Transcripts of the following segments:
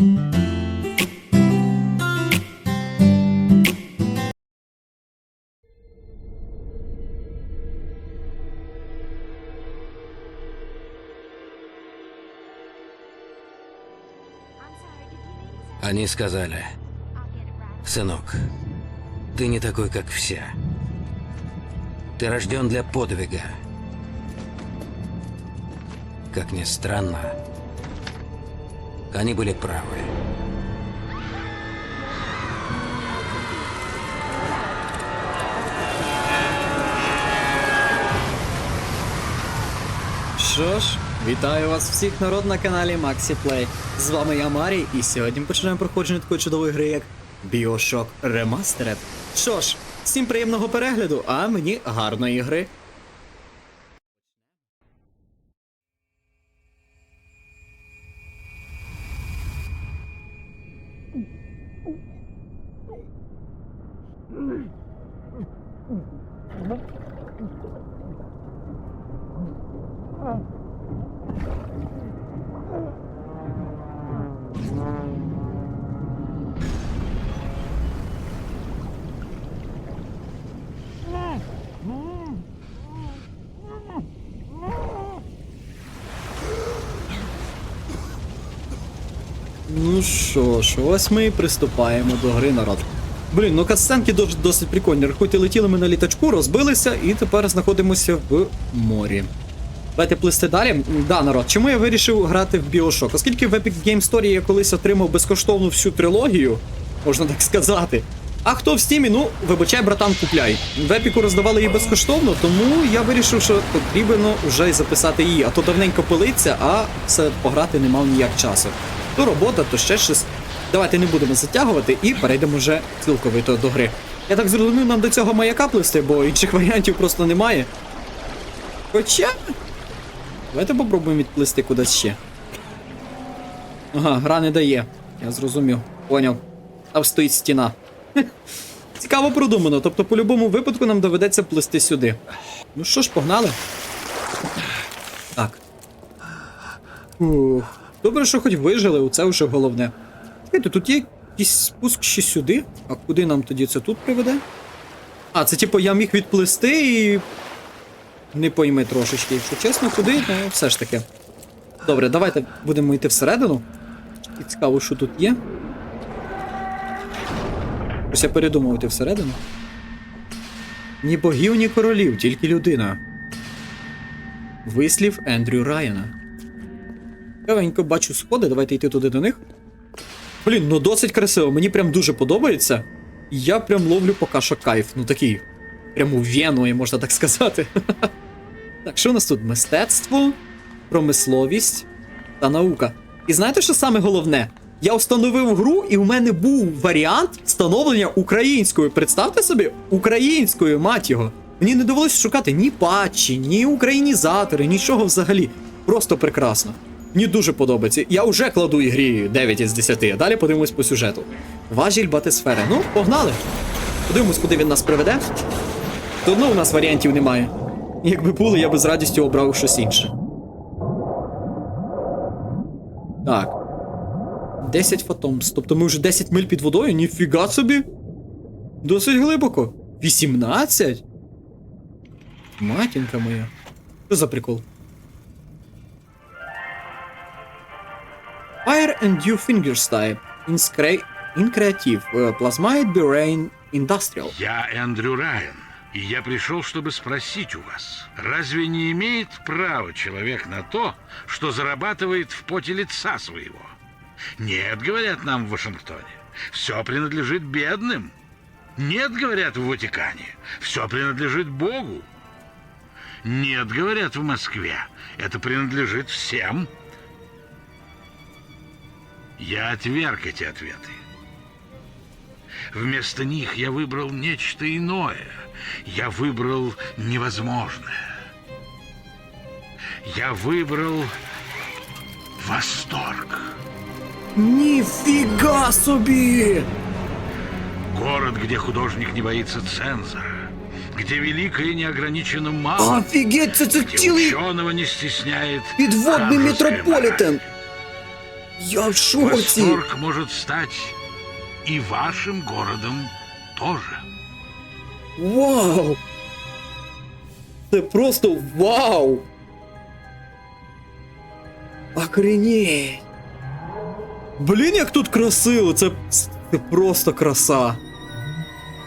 Они сказали, сынок, ты не такой, как все. Ты рожден для подвига. Как ни странно, они были правы. Що ж, вітаю вас всіх народ на каналі Maxi Play. З вами я Марій, і сьогодні починаємо проходження такої чудової гри, як Bioshock Remastered. Що ж, всім приємного перегляду, а мені гарної гри. Що ось ми і приступаємо до гри народ. Блін, ну катсценки досить прикольні. Рахуйте, летіли ми на літачку, розбилися і тепер знаходимося в морі. Давайте плисти далі. Да, народ, чому я вирішив грати в Bioshock? Оскільки в Epic Game Story я колись отримав безкоштовну всю трилогію, можна так сказати. А хто в Steam, ну, вибачай, братан, купляй. В Епіку роздавали її безкоштовно, тому я вирішив, що потрібно вже й записати її. А то давненько пилиться, а все пограти не мав ніяк часу. То робота, то ще щось. Давайте не будемо затягувати і перейдемо вже цілковито до гри. Я так зрозумів, нам до цього маяка плисти, бо інших варіантів просто немає. Хоча. Давайте попробуємо відплисти кудись ще. Ага, гра не дає. Я зрозумів. Поняв. Там стоїть стіна. Цікаво продумано, тобто, по будь-якому випадку нам доведеться плисти сюди. Ну що ж, погнали. Так. Ух. Добре, що хоч вижили, оце вже головне. Чекайте, тут є якийсь спуск ще сюди. А куди нам тоді це тут приведе? А, це типу я міг відплисти і. Не пойми трошечки, якщо чесно, куди, ну все ж таки. Добре, давайте будемо йти всередину. І цікаво, що тут є. Ось я передумав йти всередину. Ні богів, ні королів, тільки людина. Вислів Ендрю Райана. Цікавенько бачу сходи, давайте йти туди до них. Блін, ну досить красиво, мені прям дуже подобається. Я прям ловлю поки що кайф. Ну такий. Прям у Вену, можна так сказати. Так, що у нас тут? Мистецтво, промисловість та наука. І знаєте, що саме головне? Я встановив гру, і у мене був варіант встановлення українською. Представте собі, українською, мать його. Мені не довелося шукати ні патчі, ні українізатори, нічого взагалі. Просто прекрасно. Мені дуже подобається. Я вже кладу ігрі 9 із 10, а далі подивимось по сюжету. Важіль батисфери. Ну, погнали. Подивимось, куди він нас приведе. То одно у нас варіантів немає. Якби були, я би з радістю обрав щось інше. Так. 10 фотомс. Тобто ми вже 10 миль під водою? Ніфіга собі. Досить глибоко. 18? Матінка моя. Що за прикол? Fire and Dew Fingers Type. In, Plasmide Brain Industrial. Я Эндрю Райан, и я пришел, чтобы спросить у вас, разве не имеет права человек на то, что зарабатывает в поте лица своего? Нет, говорят нам в Вашингтоне, все принадлежит бедным. Нет, говорят в Ватикане, все принадлежит Богу. Нет, говорят в Москве, это принадлежит всем. Я отверг эти ответы. Вместо них я выбрал нечто иное. Я выбрал невозможное. Я выбрал восторг. Ніфіга собі! Город, где художник не боится цензора. Где великое не ограничено мало. Офігеть, це, це Где цілий ученого не стесняет підводний ханжеская метрополітен! мораль. Я в шоці! Восторг может стать и вашим городом тоже. Вау! Це просто вау! Охренеть! Блін, як тут красиво! Це, це просто краса.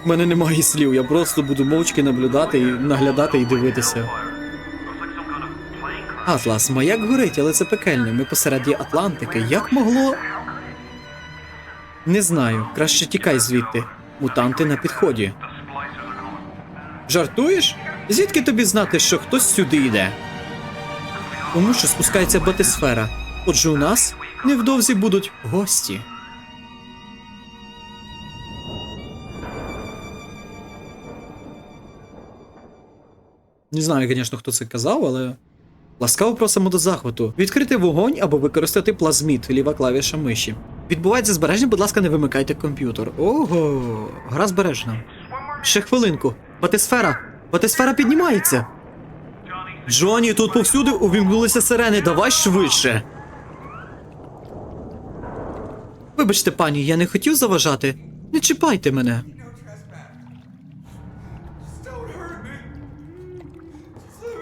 У мене немає слів, я просто буду мовчки наблюдати і наглядати і дивитися. Атлас, маяк горить, але це пекельне. Ми посереді Атлантики. Як могло. Не знаю, краще тікай звідти. Мутанти на підході. Жартуєш? Звідки тобі знати, що хтось сюди йде? Тому що спускається батисфера. Отже, у нас невдовзі будуть гості. Не знаю, звісно, хто це казав, але. Ласкаво просимо до захвату. Відкрити вогонь або використати плазміт, ліва клавіша миші. Відбувається збереження, будь ласка, не вимикайте комп'ютер. Ого, гра збережена. Ще хвилинку. Батисфера! Батисфера піднімається! Джоні, тут повсюди увімкнулися сирени, давай швидше. Вибачте, пані, я не хотів заважати. Не чіпайте мене.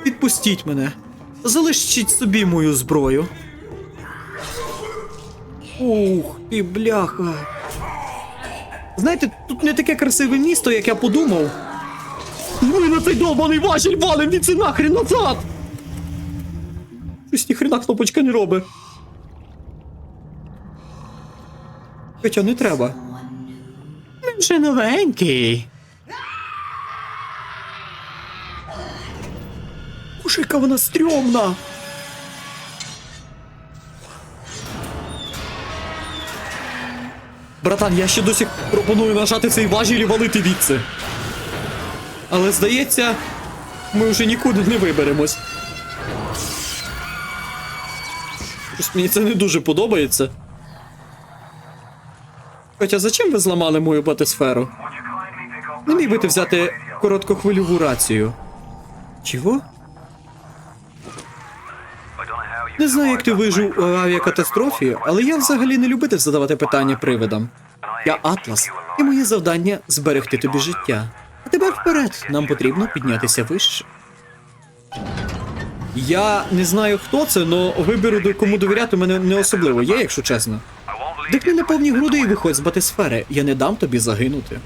Відпустіть мене. Залишіть собі мою зброю. Ух ти, бляха. Знаєте, тут не таке красиве місто, як я подумав. Ми на цей довбаний важіль валим від це нахрен назад! Щось ніхрена кнопочка не робить. Хоча не треба. Він вже новенький. Боже, яка вона стрьомна. Братан, я ще досі пропоную нажати цей важіль і валити відси. Але здається, ми вже нікуди не виберемось. Щось мені це не дуже подобається. Хоча зачем ви зламали мою батисферу? Не міг би ти взяти короткохвильову рацію. Чого? Не знаю, як ти вижив у авіакатастрофі, але я взагалі не любитель задавати питання привидам. Я Атлас, і моє завдання зберегти тобі життя. А тепер вперед, нам потрібно піднятися вище. Я не знаю, хто це, але вибору до кому довіряти мене не особливо є, якщо чесно. Дихни на повні груди і виходь з батисфери. Я не дам тобі загинути.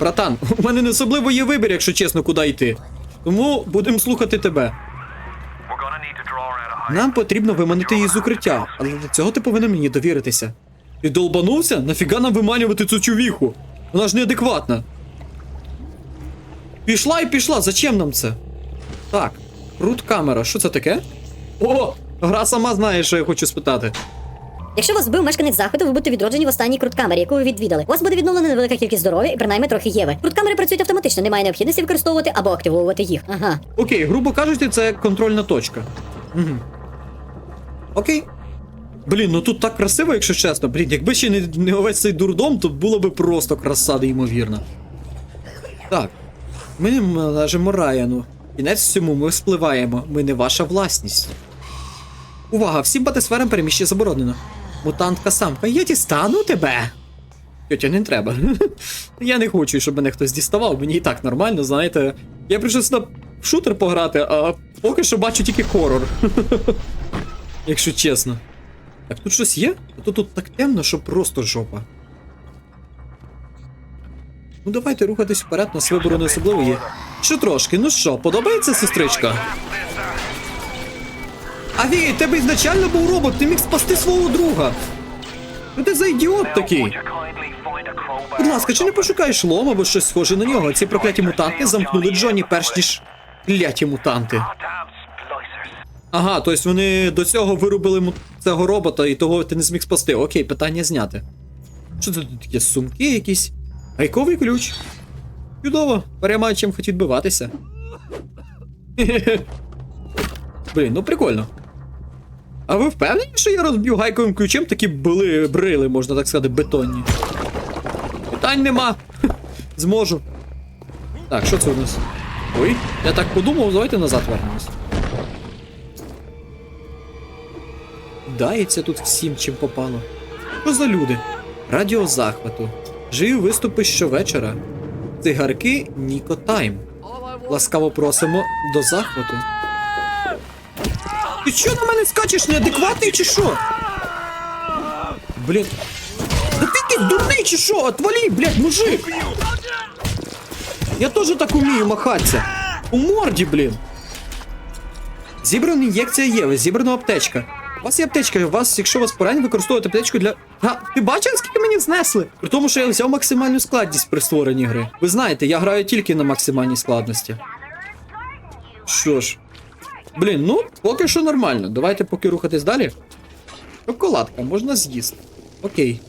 Братан, у мене не особливо є вибір, якщо чесно, куди йти. Тому будемо слухати тебе. Нам потрібно виманити її з укриття, але для цього ти повинен мені довіритися. Ти долбанувся? Нафіга нам виманювати цю чувіху? Вона ж неадекватна. Пішла і пішла, зачем нам це? Так, крут камера, що це таке? О! Гра сама знає, що я хочу спитати. Якщо вас вбив мешканець заходу, ви будете відроджені в останній круткамері, яку ви відвідали. У вас буде відновлена невелика кількість здоров'я і принаймні трохи єви. Круткамери працюють автоматично, немає необхідності використовувати або активовувати їх. Ага. Окей, грубо кажучи, це контрольна точка. Угу. Окей. Блін, ну тут так красиво, якщо чесно. Блін, якби ще не, не увесь цей дурдом, то було би просто краса неймовірна. Так. Ми не належимо Райану. Кінець всьому ми спливаємо. Ми не ваша власність. Увага, всім батисферам переміщення заборонено. Мутантка самка, я дістану тебе. Тьотя, не треба. я не хочу, щоб мене хтось діставав, мені і так нормально, знаєте. Я прийшов сюди в шутер пограти, а поки що бачу тільки хорор. Якщо чесно. Так, тут щось є? А то тут так темно, що просто жопа. Ну давайте рухатись вперед, нас вибору не особливо є. Що трошки, ну що, подобається сестричка? Аві, тебе ізначально був робот, ти міг спасти свого друга. Ну ти за ідіот такий. Будь ласка, чи не пошукаєш лом або щось схоже на нього? Ці прокляті мутанти замкнули Джонні перш ніж кляті мутанти. Ага, тобто вони до цього вирубили цього робота і того ти не зміг спасти. Окей, питання зняти. Що це тут таке? Сумки якісь? Гайковий ключ. Чудово, переймаю чим хотіть биватися. Блін, ну прикольно. А ви впевнені, що я розб'ю гайковим ключем такі були брили, можна так сказати, бетонні? Питань нема. Зможу. Так, що це у нас? Ой, я так подумав, давайте назад вернемось. Кидається тут всім, чим попало. Що за люди? Радіо захвату. Живі виступи щовечора. Цигарки Ніко Тайм. Ласкаво просимо до захвату. Ти чого на мене скачеш, неадекватний чи що? Блін. Да ти якийсь дурний чи що? Отвали, блядь, мужик! Я теж так умію махатися. У морді, блін. Зібрана ін'єкція Єви, зібрана аптечка. У вас є аптечка, у вас, якщо вас поранять, використовувати аптечку для. А, ти бачив, скільки мені знесли? При тому, що я взяв максимальну складність при створенні гри. Ви знаєте, я граю тільки на максимальній складності. Що ж. Блін, ну, поки що нормально. Давайте поки рухатись далі. Шоколадка, можна з'їсти. Окей.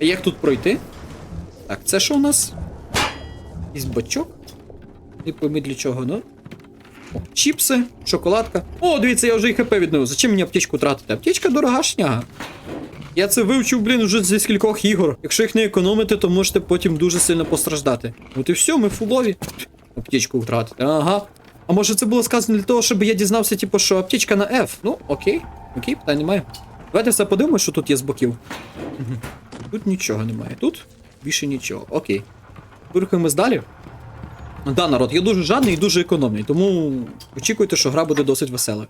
А як тут пройти? Так, це що у нас? Якийсь бачок? Не пойми для чого, ну. Чіпси, шоколадка. О, дивіться, я вже і хп відновив. Зачем мені аптечку тратити? Аптечка дорога. Я це вивчив, блін, уже зі скількох ігор. Якщо їх не економити, то можете потім дуже сильно постраждати. От і все, ми фулові. Аптечку втратити. Ага. А може це було сказано для того, щоб я дізнався, типу, що аптечка на F? Ну, окей. Окей, питань немає. Давайте все подивимось, що тут є з боків. Тут нічого немає. Тут більше нічого. Окей. Рухаємось далі. Да, народ, я дуже жадний і дуже економний, тому очікуйте, що гра буде досить весела.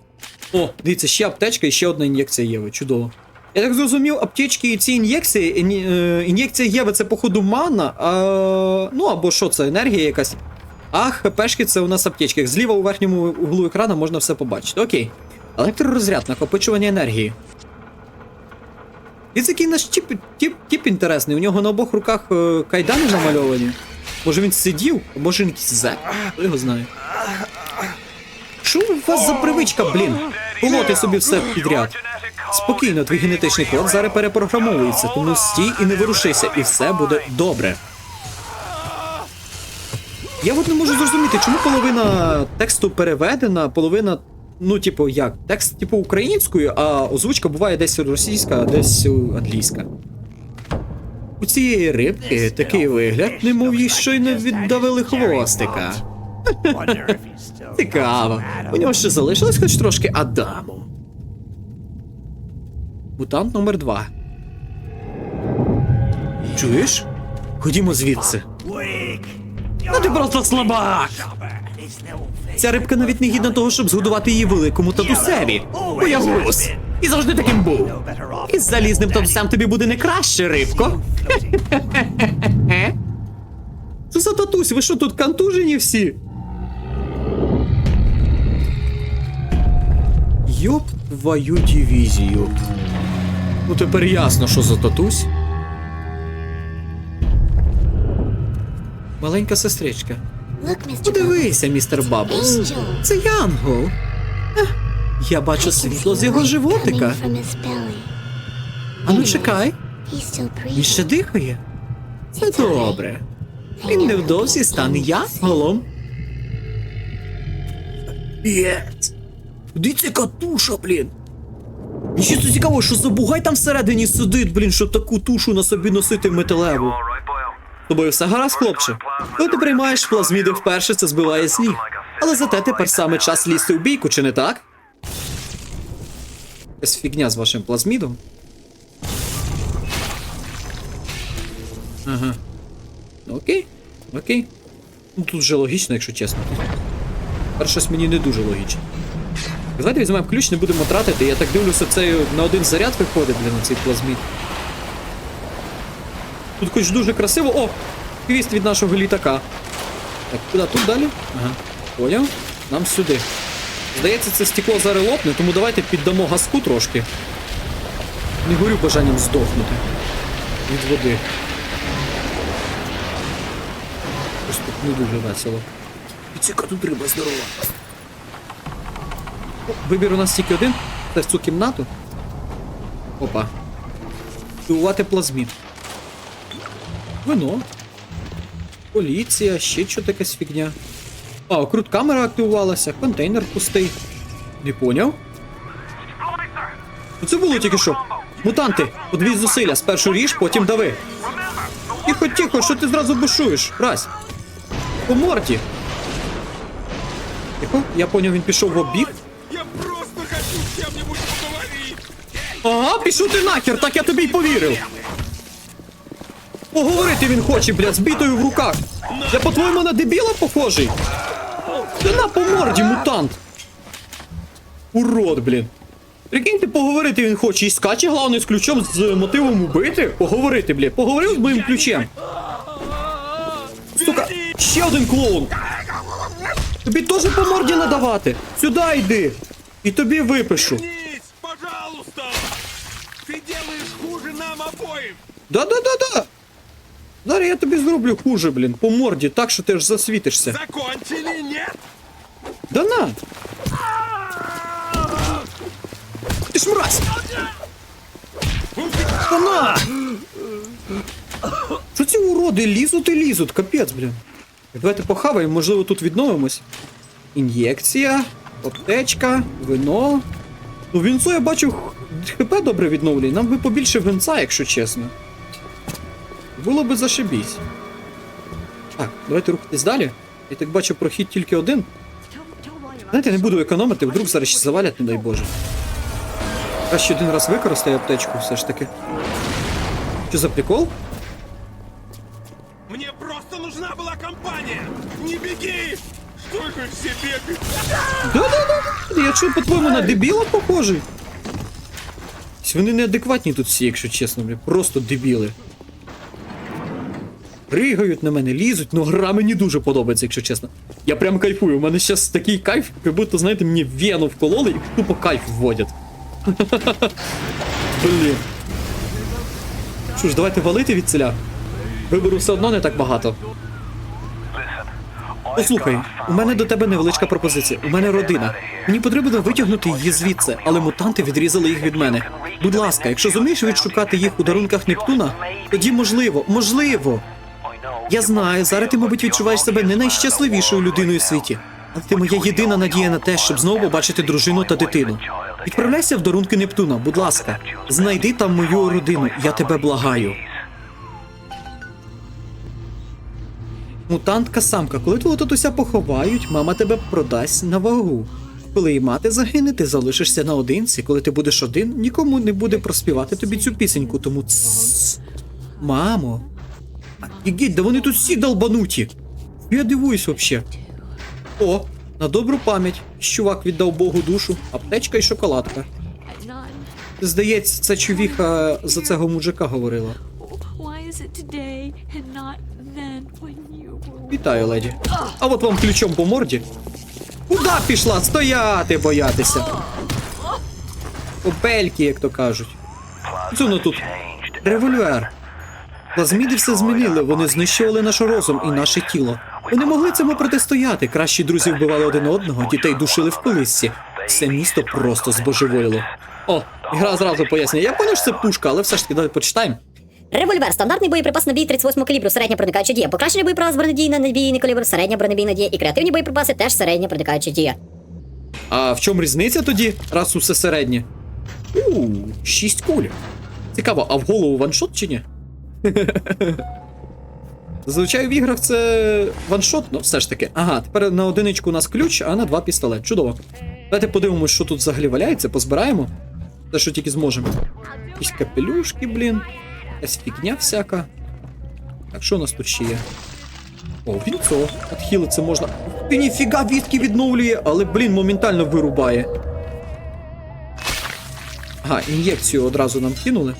О, дивіться, ще аптечка і ще одна ін'єкція Єви. Чудово. Я так зрозумів, аптечки і ці ін'єкції. е, Ін'єкція Єви це, походу, мана, а, ну або що це, енергія якась. А ХПшки це у нас аптечки. Зліва у верхньому углу екрану можна все побачити. Окей. Електророзряд, накопичування енергії. Він який наш тип, тип, тип інтересний. У нього на обох руках е, кайдани намальовані. Може він сидів, може він якийсь зек. Хто його знає. Що у вас за привичка, блін? Колоти собі все підряд. Спокійно, твій генетичний код зараз перепрограмовується, тому стій і не ворушися, і все буде добре. Я от не можу зрозуміти, чому половина тексту переведена, половина. Ну, типу, як? Текст, типу, українською, а озвучка буває десь російська, а десь англійська. У цієї рибки такий вигляд, немов їй щойно віддавили хвостика. Цікаво. У нього ще залишилось хоч трошки Адаму. Мутант номер два. Чуєш? Ходімо звідси. Ну ти просто слабак! Ця рибка навіть не гідна того, щоб згодувати її великому татусеві. Боягуз! І завжди таким був. Із залізним татусем тобі буде не краще, рибко. Що за татусь? Ви що тут контужені всі? Йоп твою дивізію. Ну тепер ясно, що за татусь. Маленька сестричка. Подивися, містер Баблс. Це Янгол. Я бачу світло з його животика. Ану чекай, він ще дихає. Це добре. Він невдовзі стане янголом. Єць. Куди це катуша, блін? І ще це цікаво, що за бугай там всередині сидить, блін, щоб таку тушу на собі носити металеву. Тобою все гаразд, хлопче? Коли ти приймаєш плазміди вперше, це збиває сніг. Але зате тепер саме час лізти у бійку, чи не так? Якась фігня з вашим плазмідом. Ага. Ну, Окей, окей. Ну тут вже логічно, якщо чесно. Тепер щось мені не дуже логічно. Давайте візьмемо ключ, не будемо тратити. Я так дивлюся, це на один заряд виходить, блін, на цей плазмід. Тут хоч дуже красиво. О! Хвіст від нашого літака. Так, куди тут далі? Ага. Поняв? Нам сюди. Здається, це стекло зараз лопне, тому давайте піддамо газку трошки. Не горю бажанням здохнути. Від води. Ось тут не дуже весело. Ціка тут риба здорова. Вибір у нас тільки один. Це в цю кімнату. Опа. Активувати плазмід. Вино. Поліція, ще що якась фігня. А, окрут камера активувалася, контейнер пустий. Не поняв? Ну це було тільки що. Мутанти, подвій зусилля, спершу ріж, потім дави. Тихо, тихо, що ти зразу бушуєш? Разь. По морді. Тихо, я поняв, він пішов в обіг. Я просто хочу с кем-нибудь поговорить. Ага, пішов ти нахер, так я тобі й повірив. Поговорити він хоче, блядь, з бітою в руках. Я по-твоєму на дебіла похожий? Ти на по морді, мутант. Урод, блін. Прикиньте, поговорити він хоче і скаче, головне, з ключом з мотивом убити. Поговорити, блядь. Поговорив з моїм ключем. Сука, ще один клоун. Тобі теж по морді надавати. Сюди йди. І тобі випишу. Пожалуйста! Ты делаешь хуже нам обоим! Да-да-да-да. Зараз я тобі зроблю хуже, блін, по морді, так що ти аж засвітишся. Закончили, нет? Да на! Ти ж мразь! Да на! Що ці уроди лізуть і лізуть, капець, блін. Давайте похаваємо, можливо, тут відновимось. Ін'єкція, аптечка, вино. Ну, вінцо я бачу, ХП добре відновлює. Нам би побільше винца, якщо чесно. Було би зашибісь. Так, давайте рухатись далі. Я так бачу, прохід тільки один. Знаєте, не буду економити, вдруг зараз ще завалять, не дай Боже. Краще один раз використаю аптечку, все ж таки. Що за прикол? Мне просто нужна была компания! Не беги! Что же все бегают? Да-да-да. Я що, по-твоєму, на дебіла похожий? Вони неадекватні тут всі, якщо чесно, бля. Просто дебіли. Пригають на мене, лізуть, ну гра мені дуже подобається, якщо чесно. Я прям кайфую. У мене зараз такий кайф, як будто, знаєте, мені вену вкололи і тупо кайф вводять. Блін. Що ж, давайте валити від селя. Вибору все одно не так багато. Послухай, у мене до тебе невеличка пропозиція. У мене родина. Мені потрібно витягнути її звідси, але мутанти відрізали їх від мене. Будь ласка, якщо зумієш відшукати їх у дарунках Нептуна, тоді можливо, можливо. Я знаю, зараз ти, мабуть, відчуваєш себе не найщасливішою людиною у світі. Але ти моя єдина надія на те, щоб знову побачити дружину та дитину. Відправляйся в дарунки Нептуна, будь ласка. Знайди там мою родину, я тебе благаю. Мутантка самка, коли твого татуся поховають, мама тебе продасть на вагу. Коли і мати загине, ти залишишся наодинці. Коли ти будеш один, нікому не буде проспівати тобі цю пісеньку, тому. Мамо. Ігіть, да вони тут всі долбануті. Я дивуюсь вообще. О, на добру пам'ять. Чувак віддав Богу душу, аптечка і шоколадка. Здається, ця чувіха за цього мужика говорила. Вітаю, леді. А от вам ключом по морді. Куда пішла? Стояти боятися. Попельки, як то кажуть. Що тут? Револьвер. Плазміди все змінили, вони знищували наш розум і наше тіло. Вони могли цьому протистояти. Кращі друзі вбивали один одного, дітей душили в колисці. Все місто просто збожеволіло. О, гра зразу пояснює. Я поняв, що це пушка, але все ж таки давай почитаємо. Револьвер, стандартний боєприпас набій 38 калібру, середня проникаюча дія. Покращений боєприпас бронедійна набійний калібр, середня бронебійна дія. І креативні боєприпаси теж середня проникаюча дія. А в чому різниця тоді, раз усе середнє? У, шість куль. Цікаво, а в голову ваншот чи ні? Зазвичай в іграх це ваншот, ну все ж таки. Ага, тепер на одиничку у нас ключ, а на два пістолет. Чудово. Давайте подивимось, що тут взагалі валяється, позбираємо. Те, що тільки зможемо. Якісь капелюшки, блін. Якась фігня всяка. Так, що у нас тут ще є? О, вінцо. Отхилиться можна. Ух Ти ніфіга відки відновлює, але, блін, моментально вирубає. Ага, ін'єкцію одразу нам кинули.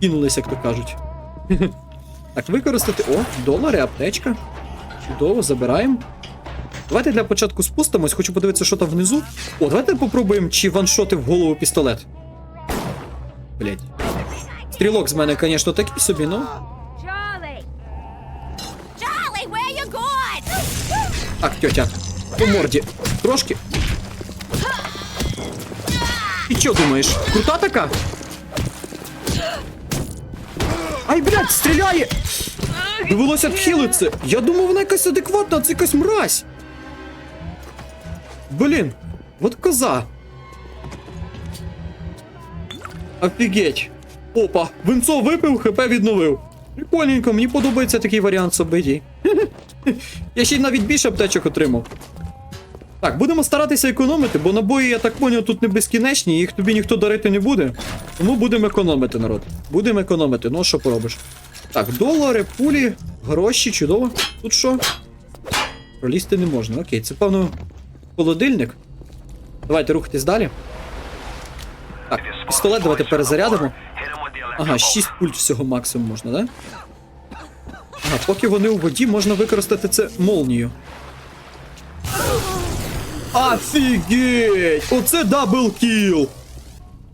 Кинулись, як то кажуть. Так, використати. О, долари, аптечка. Чудово, забираємо. Давайте для початку спустимось, хочу подивитися, що там внизу. О, давайте попробуємо, чи ваншоти в голову пістолет. Блять. Стрілок з мене, звісно, такий собі, ну. Так, тьотя, по морді. Трошки. І що думаєш? Крута така? Ай, блядь, стріляє! Довелося відхилитися. Я думав, вона якась адекватна, а це якась мразь. Блін, от коза. Офігеть. Опа, винцо випив, хп відновив. Прикольненько, мені подобається такий варіант собиті. Я ще навіть більше аптечок отримав. Так, будемо старатися економити, бо набої, я так поняв, тут не безкінечні, їх тобі ніхто дарити не буде. Тому будемо економити, народ. Будемо економити, ну що поробиш. Так, долари, пулі, гроші, чудово. Тут що? Пролізти не можна. Окей, це певно холодильник. Давайте рухатись далі. Так, пістолет давайте перезарядимо. Ага, 6 пуль всього максимум можна, да? Ага, поки вони у воді, можна використати це молнію. Офігеть! Оце даблкіл!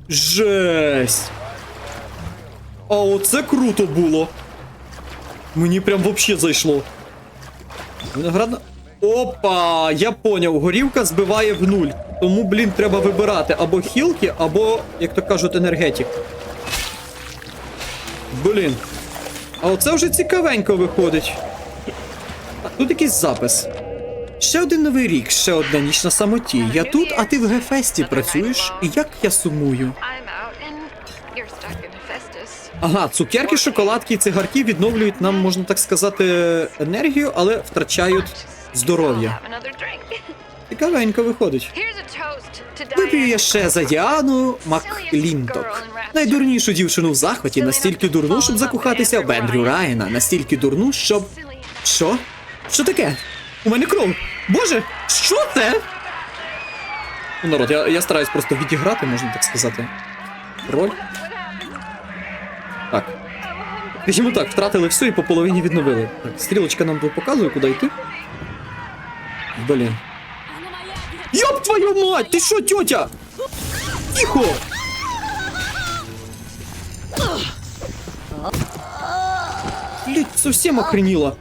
Жесть! А оце круто було! Мені прям вообще зайшло. Виноградна. Опа! Я поняв, горівка збиває в нуль. Тому, блін, треба вибирати або хілки, або, як то кажуть, енергетик. Блін. А оце вже цікавенько виходить. А, тут якийсь запис. Ще один новий рік, ще одна ніч на самоті. Я тут, а ти в Гефесті працюєш, і як я сумую. Ага, цукерки, шоколадки і цигарки відновлюють нам, можна так сказати, енергію, але втрачають здоров'я. Цікавенько виходить. Вип'ю я ще за Діану Маклінток. Найдурнішу дівчину в захваті, настільки дурну, щоб закохатися в Ендрю Райана, настільки дурну, щоб. Що? Що таке? У мене кров. Боже, що це? Ну, народ, я, я стараюсь просто відіграти, можна так сказати. Роль. Так. Скажімо так, втратили все і по половині відновили. Так, стрілочка нам тут показує, куди йти. Блін. Ёб твою мать! Ти що, тьотя? Тихо! Блять, совсем охреніла.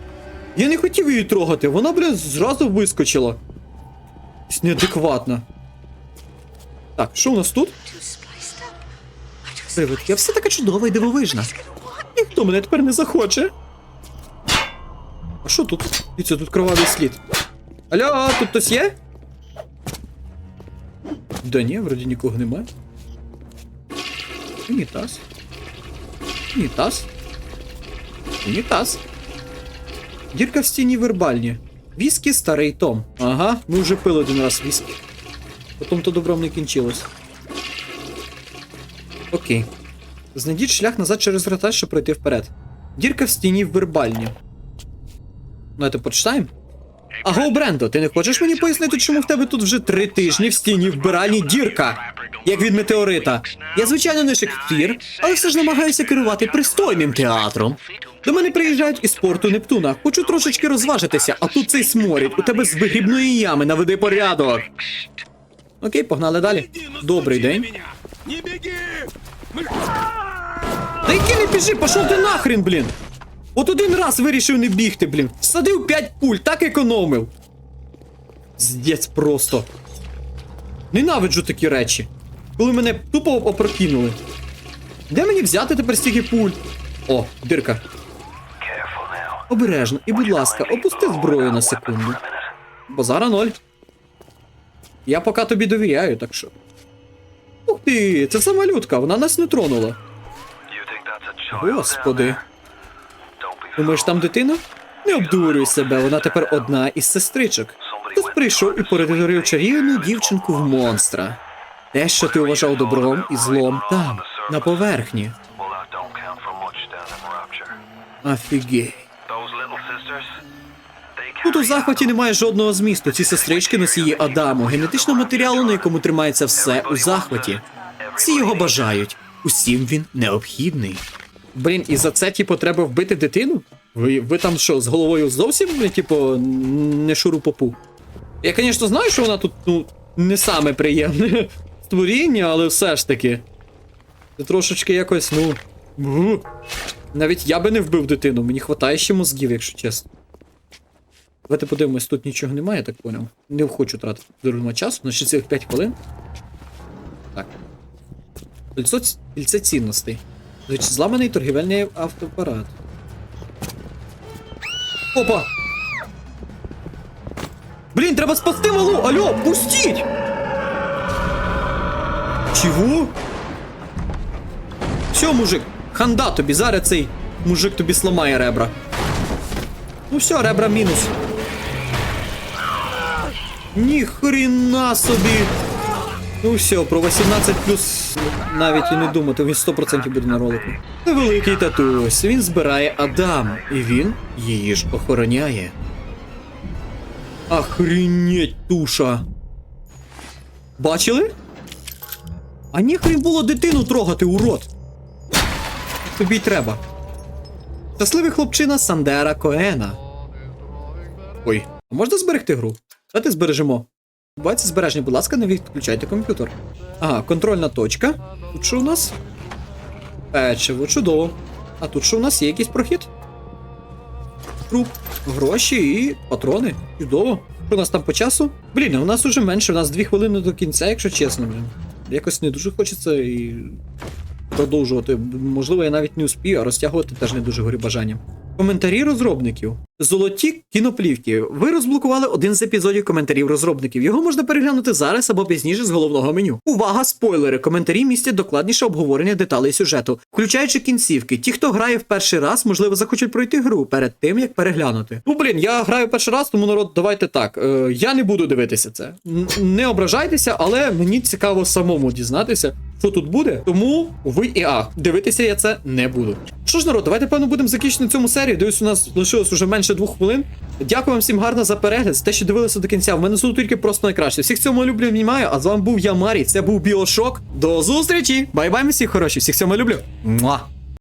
Я не хотів її трогати, вона, блядь, зразу вискочила. Якась Неадекватна. Так, що у нас тут? Привид, я все така чудова і дивовижна. Ніхто мене тепер не захоче. А що тут? Дивіться, тут кровавий слід. Алло, тут хтось є? Да ні, вроді нікого немає. Унітаз. Унітаз. Унітаз. Дірка в стіні вербальні. Віскі старий Том. Ага, ми вже пили один раз віскі. Потім то добром не кінчилось. Окей. Знайдіть шлях назад через врата, щоб пройти вперед. Дірка в стіні вербальні. Давайте почитаємо. Аго, Брендо, ти не хочеш мені пояснити, чому в тебе тут вже три тижні в стіні вбиральні дірка? Як від метеорита. Я, звичайно, не Шекспір, але все ж намагаюся керувати пристойним театром. До мене приїжджають із порту Нептуна. Хочу трошечки розважитися, а тут цей сморід. У тебе з вигрібної ями наведи порядок. Окей, погнали далі. Добрий день. Та який не біжи, пішов ти нахрен, блін. От один раз вирішив не бігти, блін. Всадив 5 пуль, так економив. Здець просто. Ненавиджу такі речі. Коли мене тупо опрокинули. Де мені взяти тепер стільки пуль? О, дирка. Обережно, і будь ласка, опусти зброю на секунду. Бо зараз ноль. Я поки тобі довіряю, так що. Ух ти, це самолютка, вона нас не тронула. Господи. Думаєш, там дитина? Не обдурюй себе, вона тепер одна із сестричок. Хтось прийшов і перетворив чарівну дівчинку в монстра. Те, що ти вважав добром і злом там, на поверхні. Офігеть. Тут у захваті немає жодного змісту. Ці сестрички носії Адаму, генетичного матеріалу, на якому тримається все у захваті. Всі його бажають. Усім він необхідний. Блін, і за це, типу, треба вбити дитину? Ви, ви там що, з головою зовсім, типу, не шуру-попу? Я, звісно, знаю, що вона тут, ну, не саме приємне створіння, але все ж таки. Це трошечки якось, ну. Навіть я би не вбив дитину, мені хватає ще мозгів, якщо чесно. Давайте подивимось, тут нічого немає, так поняв. Не хочу тратити дурного часу, на ще цих 5 хвилин. Так. Кільцо, ц- кільце цінностей. Зламаний торгівельний автоапарат. Опа! Блін, треба спасти малу! Алло, пустіть! Чого? Все, мужик, ханда тобі, зараз цей мужик тобі сламає ребра. Ну все, ребра мінус. Ніхрена собі! Ну все, про 18 плюс навіть і не думати, він 100% буде на ролику. Невеликий татусь, він збирає Адам, і він її ж охороняє. Охренеть, туша. Бачили? А ніхрен було дитину трогати, урод. Тобі й треба. Щасливий хлопчина Сандера Коена. Ой, а можна зберегти гру? Давайте збережемо. Бувайте збереження, будь ласка, не відключайте комп'ютер. Ага, контрольна точка. Тут що у нас? Печиво, чудово. А тут що у нас є якийсь прохід? Труп, гроші і патрони. Чудово. Що у нас там по часу? Блін, у нас уже менше, у нас дві хвилини до кінця, якщо чесно. Якось не дуже хочеться і продовжувати. Можливо, я навіть не успію, а розтягувати теж не дуже горі бажанням. Коментарі розробників. Золоті кіноплівки. Ви розблокували один з епізодів коментарів розробників. Його можна переглянути зараз або пізніше з головного меню. Увага, спойлери! Коментарі містять докладніше обговорення деталей сюжету, включаючи кінцівки. Ті, хто грає в перший раз, можливо, захочуть пройти гру перед тим, як переглянути. Ну блін, я граю перший раз, тому народ, давайте так. Е, я не буду дивитися це. Не ображайтеся, але мені цікаво самому дізнатися, що тут буде. Тому ви і а. Дивитися я це не буду. Що ж, народ, давайте певно будемо закінчити цьому серію. Дивлюсь, у нас лишилось уже менше двох хвилин. Дякую вам всім гарно за перегляд, за те, що дивилися до кінця. В мене тут тільки просто найкраще. Всіх цьому люблю, обнімаю, а з вами був я, Марій. Це був Біошок. До зустрічі! Бай-бай, всіх хороші. Всіх цьому люблю. Муа!